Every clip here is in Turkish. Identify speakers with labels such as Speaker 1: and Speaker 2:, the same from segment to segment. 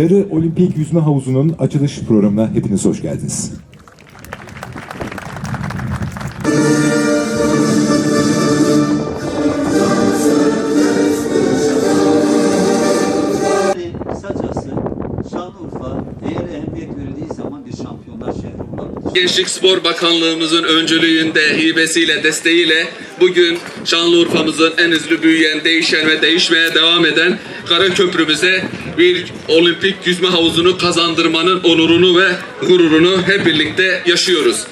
Speaker 1: Yarı Olimpik Yüzme Havuzu'nun açılış programına hepiniz hoş geldiniz.
Speaker 2: Kısacası Şanlıurfa eğer ehemmiyet verildiği zaman bir şampiyonlar şehri olabilir.
Speaker 3: Gençlik Spor Bakanlığımızın öncülüğünde, hibesiyle, desteğiyle bugün Şanlıurfa'mızın en hızlı büyüyen, değişen ve değişmeye devam eden Kara Köprümüze bir olimpik yüzme havuzunu kazandırmanın onurunu ve gururunu hep birlikte yaşıyoruz.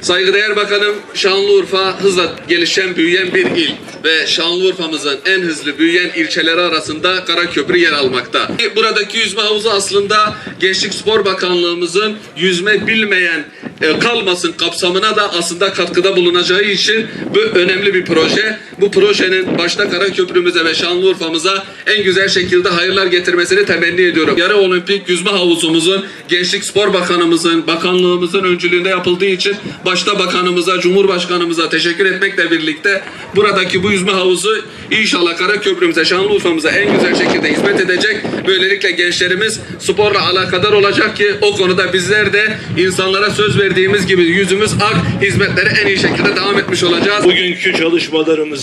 Speaker 3: Saygıdeğer Bakanım, Şanlıurfa hızla gelişen, büyüyen bir il ve Şanlıurfa'mızın en hızlı büyüyen ilçeleri arasında Karaköprü yer almakta. Buradaki yüzme havuzu aslında Gençlik Spor Bakanlığımızın yüzme bilmeyen e, kalmasın kapsamına da aslında katkıda bulunacağı için bu önemli bir proje. Bu projenin başta Karaköprümüze ve Şanlıurfa'mıza en güzel şekilde hayırlar getirmesini temenni ediyorum. Yarı olimpik yüzme havuzumuzun Gençlik Spor Bakanımızın, bakanlığımızın öncülüğünde yapıldığı için başta bakanımıza, Cumhurbaşkanımıza teşekkür etmekle birlikte buradaki bu yüzme havuzu inşallah Karaköprümüze, Şanlıurfa'mıza en güzel şekilde hizmet edecek. Böylelikle gençlerimiz sporla alakadar olacak ki o konuda bizler de insanlara söz verdiğimiz gibi yüzümüz ak, hizmetlere en iyi şekilde devam etmiş olacağız.
Speaker 4: Bugünkü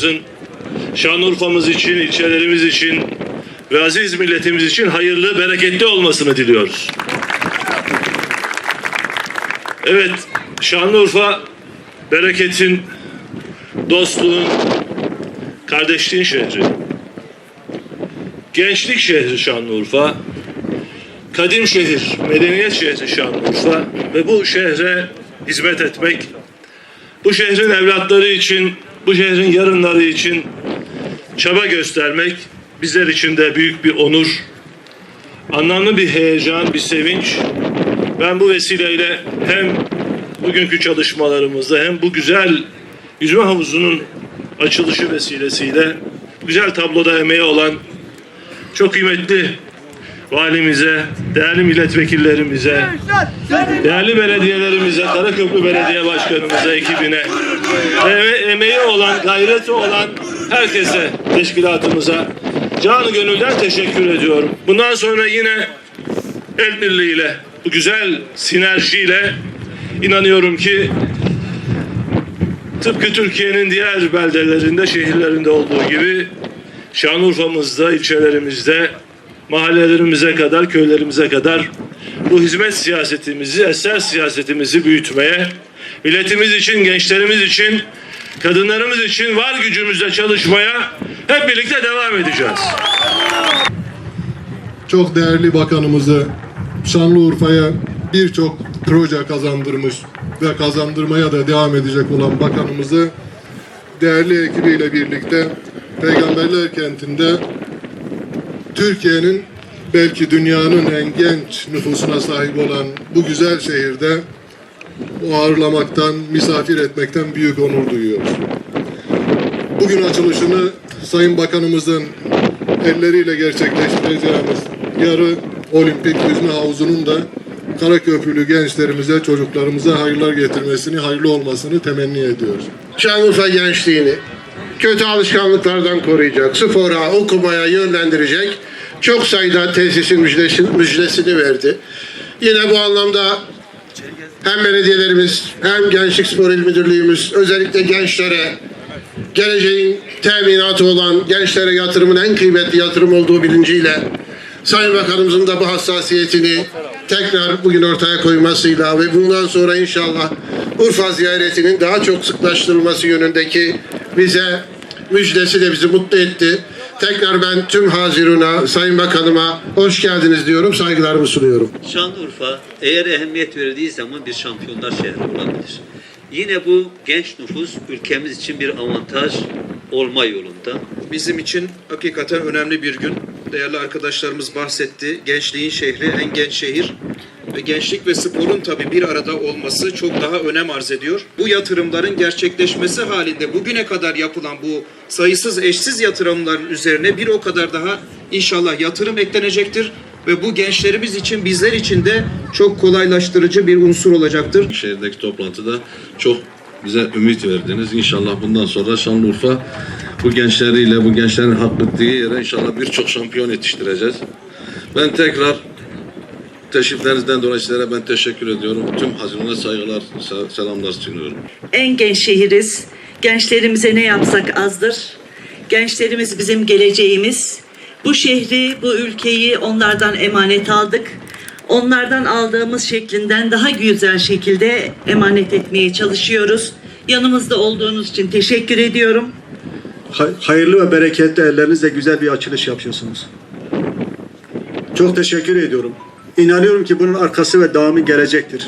Speaker 4: çalışmalarımızın Şanlıurfa'mız için, ilçelerimiz için ve aziz milletimiz için hayırlı, bereketli olmasını diliyoruz. Evet, Şanlıurfa bereketin, dostluğun, kardeşliğin şehri. Gençlik şehri Şanlıurfa. Kadim şehir, medeniyet şehri Şanlıurfa ve bu şehre hizmet etmek bu şehrin evlatları için, bu şehrin yarınları için çaba göstermek bizler için de büyük bir onur, anlamlı bir heyecan, bir sevinç. Ben bu vesileyle hem bugünkü çalışmalarımızda hem bu güzel yüzme havuzunun açılışı vesilesiyle güzel tabloda emeği olan çok kıymetli valimize, değerli milletvekillerimize, değerli belediyelerimize, Karaköprü Belediye Başkanımıza, ekibine ve emeği olan, gayreti olan herkese, teşkilatımıza canı gönülden teşekkür ediyorum. Bundan sonra yine el birliğiyle, bu güzel sinerjiyle inanıyorum ki tıpkı Türkiye'nin diğer beldelerinde, şehirlerinde olduğu gibi Şanlıurfa'mızda, ilçelerimizde, mahallelerimize kadar, köylerimize kadar bu hizmet siyasetimizi, eser siyasetimizi büyütmeye, milletimiz için, gençlerimiz için, kadınlarımız için var gücümüzle çalışmaya hep birlikte devam edeceğiz.
Speaker 5: çok değerli bakanımızı Şanlıurfa'ya birçok proje kazandırmış ve kazandırmaya da devam edecek olan bakanımızı değerli ekibiyle birlikte Peygamberler kentinde Türkiye'nin belki dünyanın en genç nüfusuna sahip olan bu güzel şehirde ağırlamaktan, misafir etmekten büyük onur duyuyoruz. Bugün açılışını Sayın Bakanımızın elleriyle gerçekleştireceğimiz yarı olimpik yüzme havuzunun da Karaköprülü gençlerimize, çocuklarımıza hayırlar getirmesini, hayırlı olmasını temenni ediyoruz.
Speaker 6: Şanlıurfa gençliğini kötü alışkanlıklardan koruyacak, spora, okumaya yönlendirecek çok sayıda tesisin müjdesi, müjdesini verdi. Yine bu anlamda hem belediyelerimiz hem Gençlik Spor İl Müdürlüğümüz özellikle gençlere geleceğin teminatı olan gençlere yatırımın en kıymetli yatırım olduğu bilinciyle Sayın Bakanımızın da bu hassasiyetini tekrar bugün ortaya koymasıyla ve bundan sonra inşallah Urfa ziyaretinin daha çok sıklaştırılması yönündeki bize müjdesi de bizi mutlu etti. Tekrar ben tüm Hazirun'a, Sayın Bakanıma hoş geldiniz diyorum, saygılarımı sunuyorum.
Speaker 2: Şanlıurfa eğer ehemmiyet verildiği zaman bir şampiyonlar şehri olabilir. Yine bu genç nüfus ülkemiz için bir avantaj olma yolunda.
Speaker 7: Bizim için hakikaten önemli bir gün. Değerli arkadaşlarımız bahsetti. Gençliğin şehri, en genç şehir. Gençlik ve sporun tabii bir arada olması çok daha önem arz ediyor. Bu yatırımların gerçekleşmesi halinde bugüne kadar yapılan bu sayısız eşsiz yatırımların üzerine bir o kadar daha inşallah yatırım eklenecektir. Ve bu gençlerimiz için, bizler için de çok kolaylaştırıcı bir unsur olacaktır.
Speaker 8: şehirdeki toplantıda çok bize ümit verdiniz. İnşallah bundan sonra Şanlıurfa bu gençleriyle, bu gençlerin hak ettiği yere inşallah birçok şampiyon yetiştireceğiz. Ben tekrar teşriflerinizden dolayı sizlere ben teşekkür ediyorum. Tüm haziruna saygılar, se- selamlar sunuyorum.
Speaker 9: en genç şehiriz. Gençlerimize ne yapsak azdır. Gençlerimiz bizim geleceğimiz. Bu şehri, bu ülkeyi onlardan emanet aldık. Onlardan aldığımız şeklinden daha güzel şekilde emanet etmeye çalışıyoruz. Yanımızda olduğunuz için teşekkür ediyorum.
Speaker 10: Hay- hayırlı ve bereketli ellerinizle güzel bir açılış yapıyorsunuz. Çok teşekkür ediyorum. İnanıyorum ki bunun arkası ve devamı gelecektir.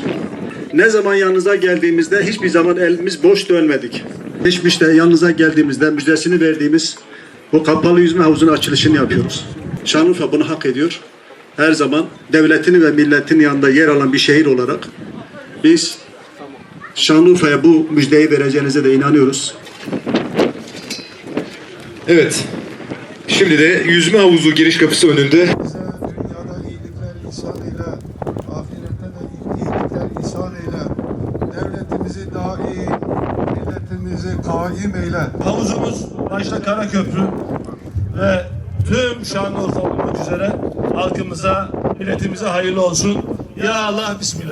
Speaker 10: Ne zaman yanınıza geldiğimizde hiçbir zaman elimiz boş dönmedik. Geçmişte yanınıza geldiğimizde müjdesini verdiğimiz bu kapalı yüzme havuzunun açılışını yapıyoruz. Şanlıurfa bunu hak ediyor. Her zaman devletini ve milletin yanında yer alan bir şehir olarak biz Şanlıurfa'ya bu müjdeyi vereceğinize de inanıyoruz.
Speaker 1: Evet. Şimdi de yüzme havuzu giriş kapısı önünde
Speaker 5: kaim eyle.
Speaker 4: Havuzumuz başta Karaköprü ve tüm Şanlıurfa olmak üzere halkımıza, milletimize hayırlı olsun. Ya Allah, Bismillah.